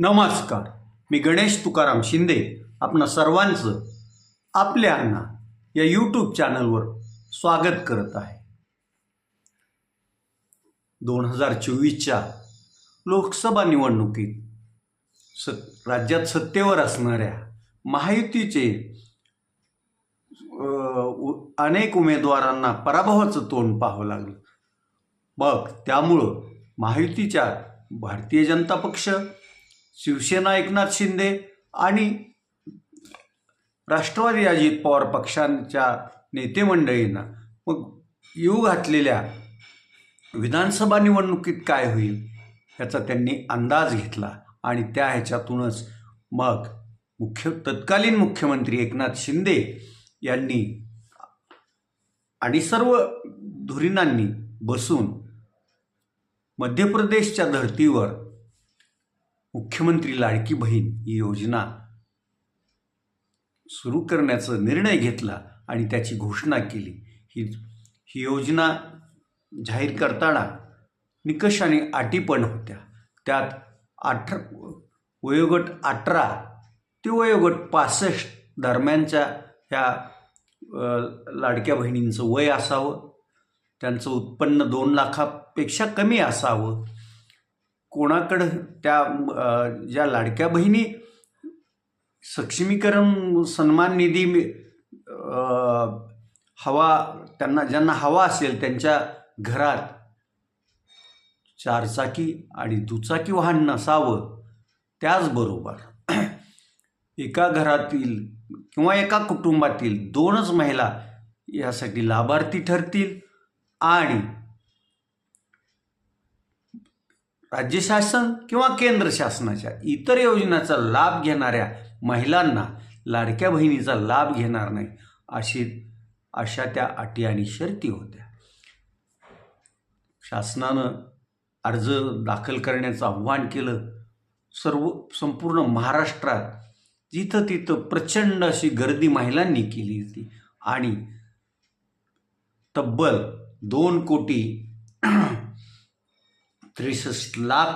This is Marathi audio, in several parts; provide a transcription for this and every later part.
नमस्कार. मी गणेश तुकाराम शिंदे. आपणा सर्वांचं आपल्या या यूट्यूब चॅनलवर स्वागत करत आहे. दोन हजार चोवीसच्या लोकसभा निवडणुकीत स राज्यात सत्तेवर असणाऱ्या महायुतीचे उ- अनेक उमेदवारांना पराभवाचं तोंड पाहावं लागलं. मग त्यामुळं महायुतीच्या भारतीय जनता पक्ष शिवसेना एकनाथ शिंदे आणि राष्ट्रवादी अजित पवार पक्षांच्या नेतेमंडळींना मग येऊ घातलेल्या विधानसभा निवडणुकीत काय होईल याचा त्यांनी अंदाज घेतला आणि त्या ह्याच्यातूनच मग मुख्य तत्कालीन मुख्यमंत्री एकनाथ शिंदे यांनी आणि सर्व धुरीणांनी बसून मध्य प्रदेशच्या धर्तीवर मुख्यमंत्री लाडकी बहीण ही योजना सुरू करण्याचा निर्णय घेतला आणि त्याची घोषणा केली. ही ही योजना जाहीर करताना निकष आणि अटी पण होत्या. त्यात अठरा वयोगट अठरा ते वयोगट पासष्ट दरम्यानच्या ह्या लाडक्या बहिणींचं वय असावं. त्यांचं उत्पन्न दोन लाखापेक्षा कमी असावं. कोणाकडं त्या ज्या लाडक्या बहिणी सक्षमीकरण सन्मान निधी हवा त्यांना ज्यांना हवा असेल त्यांच्या घरात चारचाकी आणि दुचाकी वाहन नसावं त्याचबरोबर एका घरातील किंवा एका कुटुंबातील दोनच महिला यासाठी लाभार्थी ठरतील आणि राज्य शासन किंवा केंद्र शासनाच्या इतर योजनांचा लाभ घेणाऱ्या महिलांना लाडक्या बहिणीचा लाभ घेणार नाही अशी अशा त्या अटी आणि शर्ती होत्या. शासनानं अर्ज दाखल करण्याचं आव्हान केलं. सर्व संपूर्ण महाराष्ट्रात जिथं तिथं प्रचंड अशी गर्दी महिलांनी केली होती आणि तब्बल दोन कोटी त्रेसष्ट लाख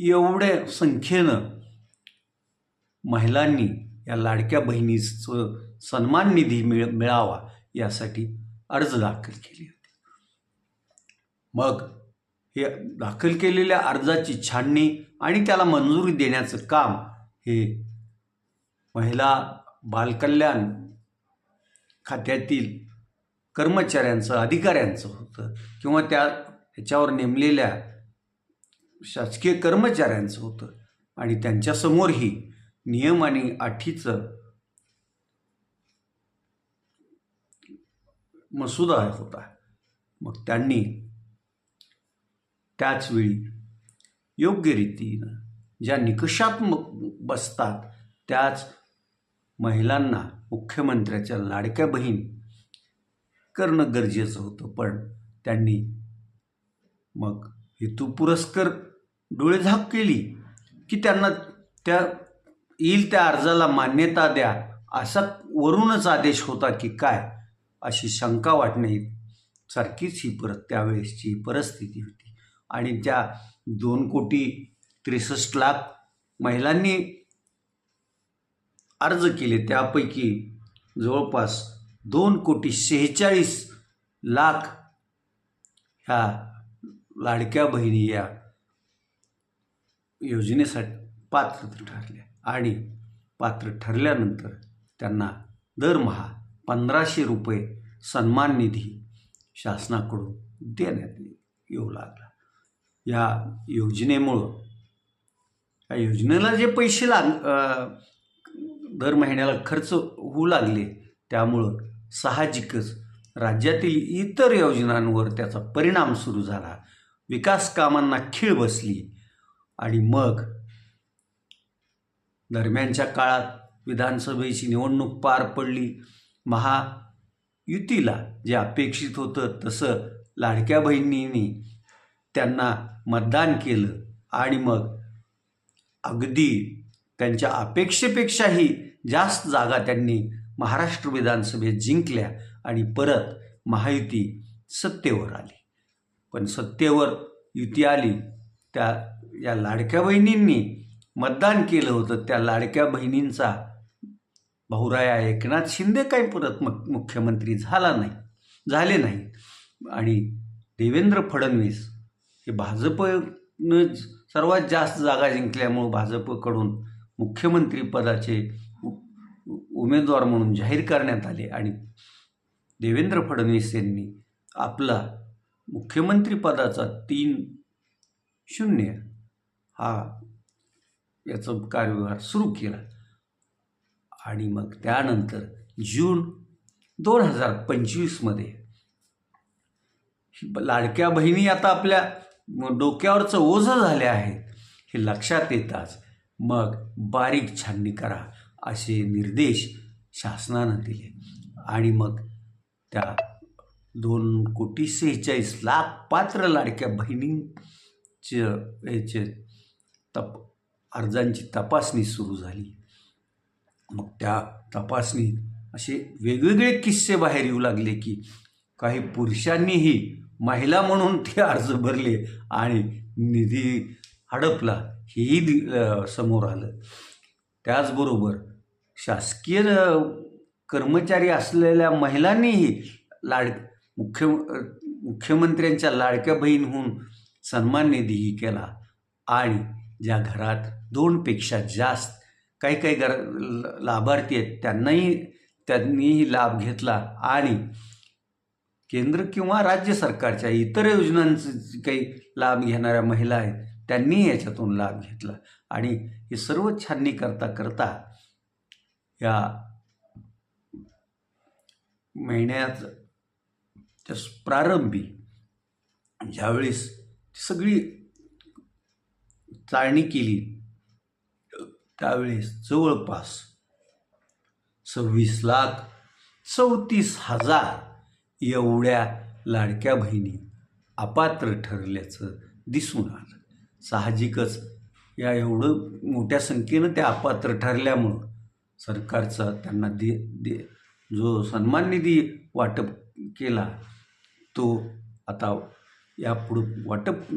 एवढ्या संख्येनं महिलांनी या लाडक्या बहिणीचं सन्मान निधी मिळ मिळावा यासाठी अर्ज दाखल केले होते. मग हे दाखल केलेल्या अर्जाची छाननी आणि त्याला मंजुरी देण्याचं काम हे महिला बालकल्याण खात्यातील कर्मचाऱ्यांचं अधिकाऱ्यांचं होतं किंवा त्या ह्याच्यावर नेमलेल्या शासकीय कर्मचाऱ्यांचं होतं. आणि त्यांच्यासमोरही नियम आणि अठीचं मसुदा होता. मग त्यांनी त्याचवेळी योग्य रीतीनं ज्या निकषात बसतात त्याच महिलांना मुख्यमंत्र्याच्या लाडक्या बहीण करणं गरजेचं होतं. पण त्यांनी मग हेतू पुरस्कर डोळेझाक केली की त्यांना त्या येईल त्या अर्जाला मान्यता द्या असा वरूनच आदेश होता की काय अशी शंका वाटणे सारखीच ही परत त्यावेळेसची परिस्थिती होती. आणि त्या दोन कोटी त्रेसष्ट लाख महिलांनी अर्ज केले. त्यापैकी जवळपास दोन कोटी शेहेचाळीस लाख ह्या लाडक्या बहिणी या योजनेसाठी पात्र ठरल्या. आणि पात्र ठरल्यानंतर त्यांना दरमहा पंधराशे रुपये सन्मान निधी शासनाकडून देण्यात येऊ लागला. या योजनेमुळं या योजनेला जे पैसे लाग दर महिन्याला खर्च होऊ लागले त्यामुळं साहजिकच राज्यातील इतर योजनांवर त्याचा परिणाम सुरू झाला. विकास कामांना खीळ बसली आणि मग दरम्यानच्या काळात विधानसभेची निवडणूक पार पडली. महायुतीला जे अपेक्षित होतं तसं लाडक्या बहिणींनी त्यांना मतदान केलं आणि मग अगदी त्यांच्या अपेक्षेपेक्षाही जास्त जागा त्यांनी महाराष्ट्र विधानसभेत जिंकल्या आणि परत महायुती सत्तेवर आली. पण सत्तेवर युती आली त्या या लाडक्या बहिणींनी मतदान केलं होतं. त्या लाडक्या बहिणींचा भाऊराया एकनाथ शिंदे काही परत मग मुख्यमंत्री झाला नाही झाले नाही. आणि देवेंद्र फडणवीस हे भाजपनं सर्वात जास्त जागा जिंकल्यामुळं भाजपकडून मुख्यमंत्रीपदाचे उ- उमेदवार म्हणून जाहीर करण्यात आले. आणि देवेंद्र फडणवीस यांनी आपला मुख्यमंत्रीपदाचा तीन शून्य हा याचा कार्यभार सुरू केला. आणि मग त्यानंतर जून दोन हजार पंचवीसमध्ये लाडक्या बहिणी आता आपल्या डोक्यावरचं ओझं झाले आहेत हे लक्षात येताच मग बारीक छाननी करा असे निर्देश शासनानं दिले. आणि मग त्या दोन कोटी सेहेचाळीस लाख पात्र लाडक्या बहिणींचे याचे तप अर्जांची तपासणी सुरू झाली. मग त्या तपासणीत असे वेगवेगळे किस्से बाहेर येऊ लागले की काही पुरुषांनीही महिला म्हणून ते अर्ज भरले आणि निधी हडपला हेही दि- समोर आलं. त्याचबरोबर शासकीय कर्मचारी असलेल्या महिलांनीही लाड मुख्य मुख्यमंत्र्यांच्या लाडक्या बहीणहून सन्मान निधीही केला. आणि ज्या घरात दोनपेक्षा जास्त काही काही घर लाभार्थी आहेत त्यांनाही त्यांनीही लाभ घेतला. आणि केंद्र किंवा राज्य सरकारच्या इतर योजनांचे जे काही लाभ घेणाऱ्या महिला आहेत त्यांनी याच्यातून लाभ घेतला. आणि हे सर्व छाननी करता करता या महिन्यात त्या प्रारंभी. ज्यावेळेस सगळी चाळणी केली त्यावेळेस जवळपास सव्वीस लाख चौतीस हजार एवढ्या लाडक्या बहिणी अपात्र ठरल्याचं दिसून आलं. साहजिकच या एवढं मोठ्या संख्येनं त्या अपात्र ठरल्यामुळं सरकारचा त्यांना दे दे जो सन्मान निधी वाटप केला तो आता यापुढं वाटप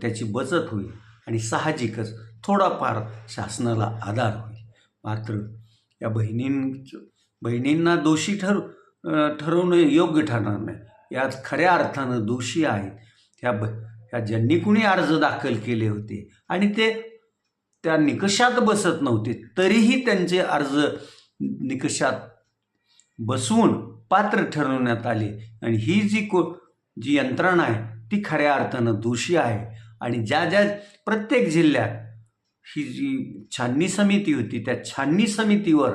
त्याची बचत होईल आणि साहजिकच थोडाफार शासनाला आधार होईल. मात्र या बहिणीं बहिणींना दोषी ठर ठरवणं योग्य ठरणार नाही. यात खऱ्या अर्थानं दोषी आहेत. ह्या ब ह्या ज्यांनी कुणी अर्ज दाखल केले होते आणि ते त्या निकषात बसत नव्हते तरीही त्यांचे अर्ज निकषात बसवून पात्र ठरवण्यात आले. आणि ही जी को जी यंत्रणा आहे ती खऱ्या अर्थानं दोषी आहे. आणि ज्या ज्या प्रत्येक जिल्ह्यात ही जी छाननी समिती होती त्या छाननी समितीवर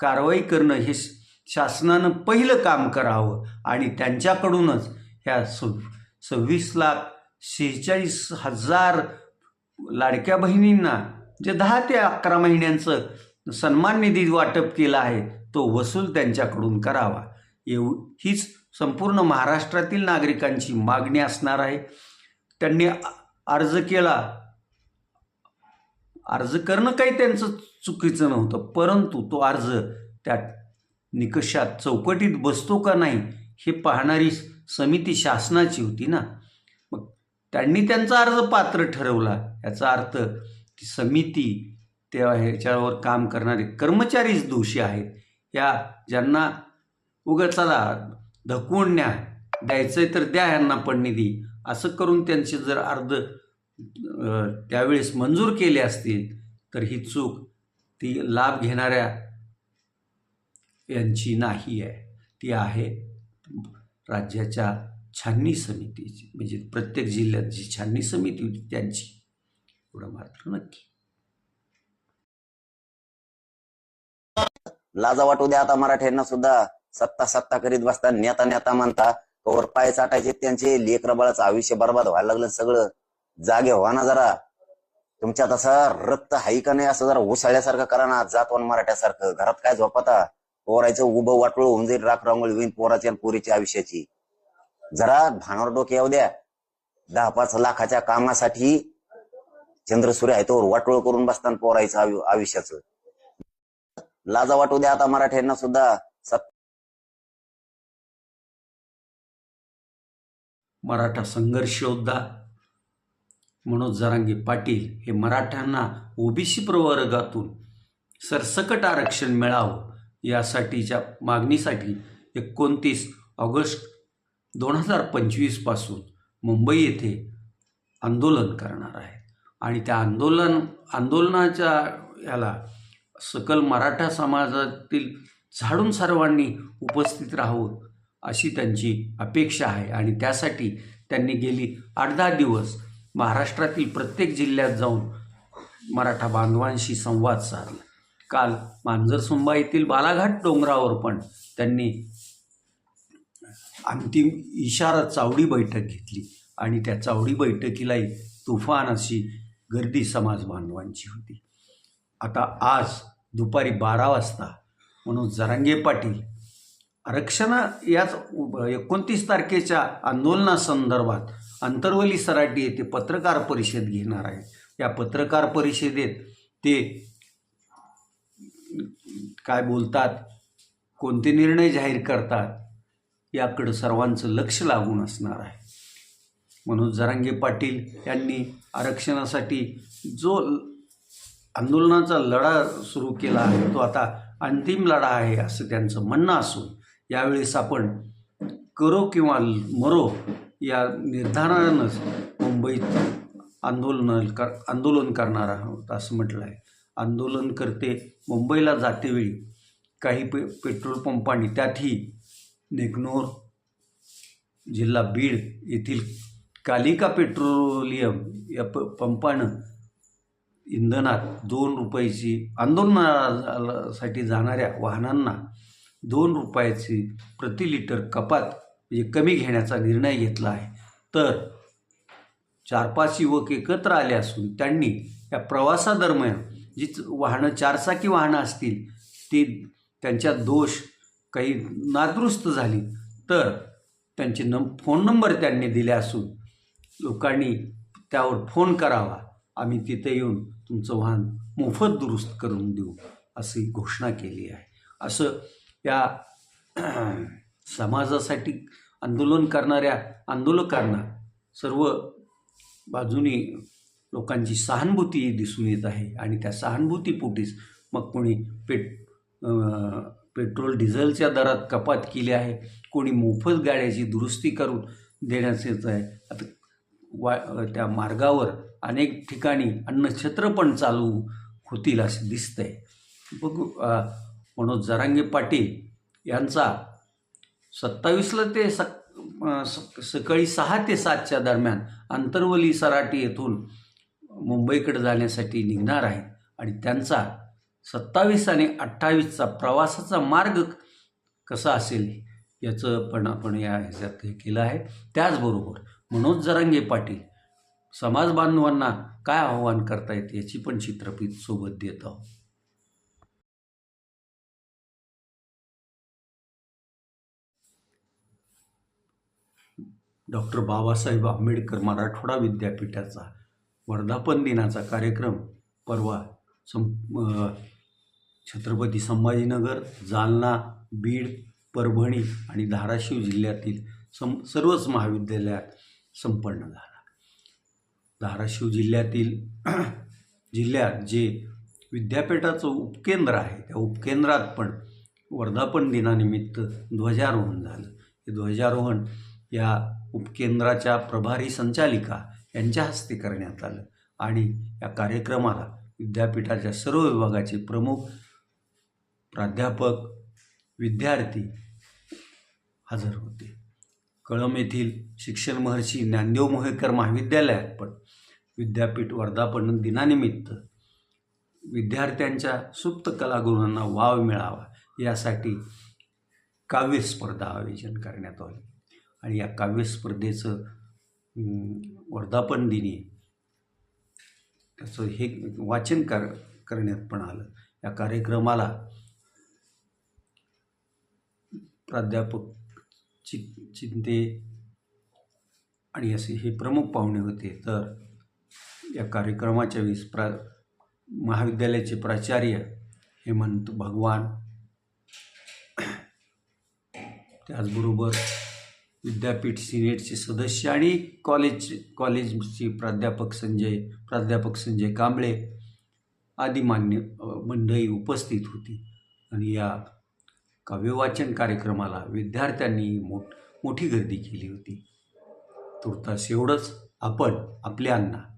कारवाई करणं हे शासनानं पहिलं काम करावं. आणि त्यांच्याकडूनच ह्या सव सव्वीस लाख शेहेचाळीस हजार लाडक्या बहिणींना जे दहा ते अकरा महिन्यांचं सन्मान निधी वाटप केलं आहे तो वसूल त्यांच्याकडून करावा. एव हीच संपूर्ण महाराष्ट्रातील नागरिकांची मागणी असणार आहे. त्यांनी अर्ज केला. अर्ज करणं काही त्यांचं चुकीचं नव्हतं परंतु तो अर्ज त्या निकषात चौकटीत बसतो का नाही हे पाहणारी समिती शासनाची होती ना. मग त्यांनी त्यांचा अर्ज पात्र ठरवला. याचा अर्थ ती समिती त्या ह्याच्यावर काम करणारे कर्मचारीच दोषी आहेत. या ज्यांना उगाच चला धकवून न्या द्यायचं तर द्या यांना पण निधी. असं करून त्यांचे जर अर्ध त्यावेळेस मंजूर केले असतील तर ही चूक ती लाभ घेणाऱ्या यांची नाही आहे. ती आहे राज्याच्या छाननी समितीची म्हणजे प्रत्येक जिल्ह्यात जी छाननी समिती होती त्यांची. एवढं मात्र नक्की. लाजा वाटू द्या आता मराठ्यांना सुद्धा. सत्ता सत्ता करीत बसता नेता नेता म्हणता कवर पाय चाटायचे त्यांचे लेकर बाळाचं आयुष्य बर्बाद व्हायला लागलं सगळं. जागे व्हा ना जरा. तुमच्या तसा रक्त हाई का नाही असं जरा उसळल्यासारखं करा ना जातवन मराठ्यासारखं. घरात काय झोपता? पोरायचं उभं वाटळ होऊन जाईल राख रांगोळी होईल पोराची आणि पोरीच्या आयुष्याची. जरा भानावर डोके येऊ द्या. दहा पाच लाखाच्या कामासाठी चंद्रसूर्य आहे तोवर वाटोळ करून बसताना पोरायचं आयुष्याचं. लाजा वाटू द्या आता मराठ्यांना सुद्धा. मराठा संघर्ष योद्धा मनोज जरांगे पाटील हे मराठ्यांना ओबीसी प्रवर्गातून सरसकट आरक्षण मिळावं यासाठीच्या मागणीसाठी एकोणतीस ऑगस्ट दोन हजार पंचवीसपासून मुंबई येथे आंदोलन करणार आहे आणि त्या आंदोलन आंदोलनाच्या याला सकल मराठा समाजातील झाडून सर्वांनी उपस्थित राहावं अशी त्यांची अपेक्षा आहे. आणि त्यासाठी त्यांनी गेली आठ दहा दिवस महाराष्ट्रातील प्रत्येक जिल्ह्यात जाऊन मराठा बांधवांशी संवाद साधला. काल मांजरसुंबा येथील बालाघाट डोंगरावर पण त्यांनी अंतिम इशारा चावडी बैठक घेतली आणि त्या चावडी बैठकीलाही तुफान अशी गर्दी समाज बांधवांची होती. आता आज दुपारी बारा वाजता. म्हणून जरांगे पाटील आरक्षण याच एकोणतीस तारखेच्या आंदोलनासंदर्भात अंतर्वली सराटी येथे पत्रकार परिषद घेणार आहेत या पत्रकार परिषदेत ते काय बोलतात कोणते निर्णय जाहीर करतात याकडं सर्वांचं लक्ष लागून असणार आहे. मनोज जरांगे पाटील यांनी आरक्षणासाठी जो आंदोलनाचा लढा सुरू केला आहे तो आता अंतिम लढा आहे असं त्यांचं म्हणणं असून यावेळेस आपण करो किंवा मरो या निर्धारानंच मुंबईत आंदोलन कर आंदोलन करणार आहोत असं म्हटलं आहे आंदोलनकर्ते मुंबईला जातेवेळी काही पे पेट्रोल पंपांनी त्यातही नेकनोर जिल्हा बीड येथील कालिका पेट्रोलियम या प पंपानं इंधनात दोन रुपयाची आंदोलनासाठी जाणाऱ्या वाहनांना दोन रुपयाची प्रति लिटर कपात म्हणजे कमी घेण्याचा निर्णय घेतला आहे. तर चार पाच युवक एकत्र आले असून त्यांनी या प्रवासादरम्यान जी वाहनं चारचाकी वाहनं असतील ती त्यांच्या दोष काही नादुरुस्त झाली. तर त्यांचे नम फोन नंबर त्यांनी दिले असून लोकांनी त्यावर फोन करावा. आम्ही तिथे येऊन तुमचं वाहन मोफत दुरुस्त करून देऊ अशी घोषणा केली आहे. असं या समाजासाठी आंदोलन करणाऱ्या आंदोलकांना सर्व बाजूनी लोकांची सहानुभूती दिसून येत आहे आणि त्या सहानुभूतीपोटीच मग कोणी पेट पेट्रोल डिझेलच्या दरात कपात केली आहे कोणी मोफत गाड्याची दुरुस्ती करून देण्याचं येत आहे. आता वा त्या मार्गावर अनेक ठिकाणी अन्नछत्र पण चालू होतील असं दिसतंय. बघू मनोज जरांगे पाटील यांचा सत्तावीसला ते सक स- सकाळी सहा ते सातच्या दरम्यान आंतरवली सराटी येथून मुंबईकडे जाण्यासाठी निघणार आहेत आणि त्यांचा सत्तावीस आणि अठ्ठावीसचा प्रवासाचा मार्ग कसा असेल याचं पण आपण या ह्याच्यात हे केलं आहे. त्याचबरोबर मनोज जरांगे पाटील समाज बांधवांना काय आव्हान करतायत याची पण चित्रफित सोबत देत आहोत. डॉक्टर बाबासाहेब आंबेडकर मराठवाडा विद्यापीठाचा वर्धापन दिनाचा कार्यक्रम परवा सं छत्रपती संभाजीनगर जालना बीड परभणी आणि धाराशिव जिल्ह्यातील सं सर्वच महाविद्यालयात संपन्न झाला. धाराशिव जिल्ह्यातील जिल्ह्यात जे विद्यापीठाचं उपकेंद्र आहे त्या उपकेंद्रात पण वर्धापन दिनानिमित्त ध्वजारोहण झालं. हे ध्वजारोहण या उपकेंद्राच्या प्रभारी संचालिका यांच्या हस्ते करण्यात आलं आणि या कार्यक्रमाला विद्यापीठाच्या सर्व विभागाचे प्रमुख प्राध्यापक विद्यार्थी हजर होते. कळम येथील शिक्षण महर्षी ज्ञानदेव मोहेकर महाविद्यालयात पण विद्यापीठ वर्धापन दिनानिमित्त विद्यार्थ्यांच्या सुप्त कलागुरूंना वाव मिळावा यासाठी काव्य स्पर्धा आयोजन करण्यात आली. आणि या काव्यस्पर्धेचं वर्धापन दिनी त्याचं हे वाचन कर करण्यात पण आलं. या कार्यक्रमाला प्राध्यापक चि चिंते आणि असे हे प्रमुख पाहुणे होते. तर या कार्यक्रमाच्या वेळेस प्रा महाविद्यालयाचे प्राचार्य हेमंत भगवान त्याचबरोबर विद्यापीठ सिनेटचे सदस्य आणि कॉलेज कॉलेजचे प्राध्यापक संजय प्राध्यापक संजय कांबळे आदी मान्य मंडळी उपस्थित होती. आणि या काव्यवाचन कार्यक्रमाला विद्यार्थ्यांनी मोठ मोठी गर्दी केली होती. तुर्तास एवढंच. आपण आपल्यांना